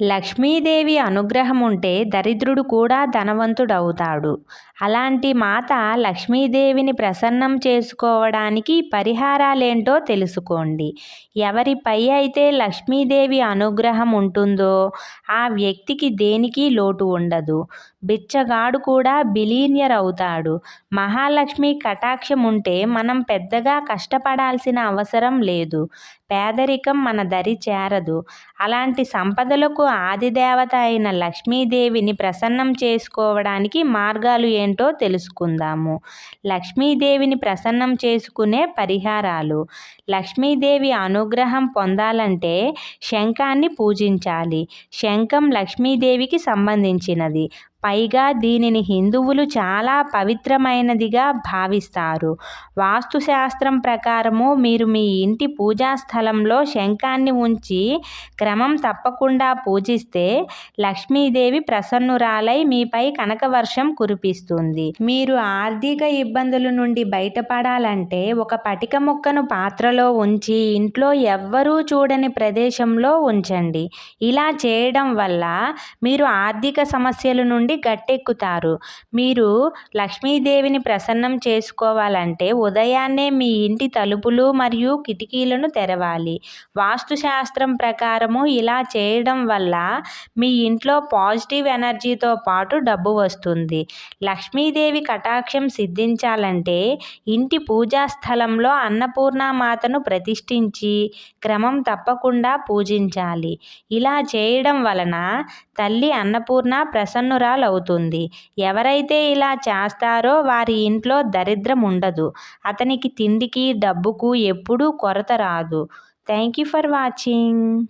లక్ష్మీదేవి అనుగ్రహం ఉంటే దరిద్రుడు కూడా ధనవంతుడవుతాడు. అలాంటి మాత లక్ష్మీదేవిని ప్రసన్నం చేసుకోవడానికి పరిహారాలేంటో తెలుసుకోండి. ఎవరిపై అయితే లక్ష్మీదేవి అనుగ్రహం ఉంటుందో ఆ వ్యక్తికి దేనికి లోటు ఉండదు. బిచ్చగాడు కూడా బిలీనియర్ అవుతాడు మహాలక్ష్మి కటాక్షం ఉంటే మనం పెద్దగా కష్టపడాల్సిన అవసరం లేదు. పేదరికం మన దరి చేరదు. అలాంటి సంపదలకు ఆదిదేవత అయిన లక్ష్మీదేవిని ప్రసన్నం చేసుకోవడానికి మార్గాలు ఏంటో తెలుసుకుందాము. లక్ష్మీదేవిని ప్రసన్నం చేసుకునే పరిహారాలు. లక్ష్మీదేవి అనుగ్రహం పొందాలంటే శంఖాన్ని పూజించాలి. శంఖం లక్ష్మీదేవికి సంబంధించినది. పైగా దీనిని హిందువులు చాలా పవిత్రమైనదిగా భావిస్తారు. వాస్తుశాస్త్రం ప్రకారము మీరు మీ ఇంటి పూజా స్థలంలో శంఖాన్ని ఉంచి క్రమం తప్పకుండా పూజిస్తే లక్ష్మీదేవి ప్రసన్నురాలై మీపై కనకవర్షం కురిపిస్తుంది. మీరు ఆర్థిక ఇబ్బందుల నుండి బయటపడాలంటే ఒక పటిక మొక్కను పాత్రలో ఉంచి ఇంట్లో ఎవ్వరూ చూడని ప్రదేశంలో ఉంచండి. ఇలా చేయడం వల్ల మీరు ఆర్థిక సమస్యల నుండి గట్టెక్కుతారు. మీరు లక్ష్మీదేవిని ప్రసన్నం చేసుకోవాలంటే ఉదయాన్నే మీ ఇంటి తలుపులు మరియు కిటికీలను తెరవాలి. వాస్తుశాస్త్రం ప్రకారము ఇలా చేయడం వల్ల మీ ఇంట్లో పాజిటివ్ ఎనర్జీతో పాటు డబ్బు వస్తుంది. లక్ష్మీదేవి కటాక్షం సిద్ధించాలంటే ఇంటి పూజా స్థలంలో అన్నపూర్ణమాతను ప్రతిష్ఠించి క్రమం తప్పకుండా పూజించాలి. ఇలా చేయడం వలన తల్లి అన్నపూర్ణ ప్రసన్నురాలవుతుంది ఎవరైతే ఇలా చేస్తారో వారి ఇంట్లో దరిద్రం ఉండదు. అతనికి తిండికి డబ్బుకు ఎప్పుడూ కొరత రాదు. Thank you for watching.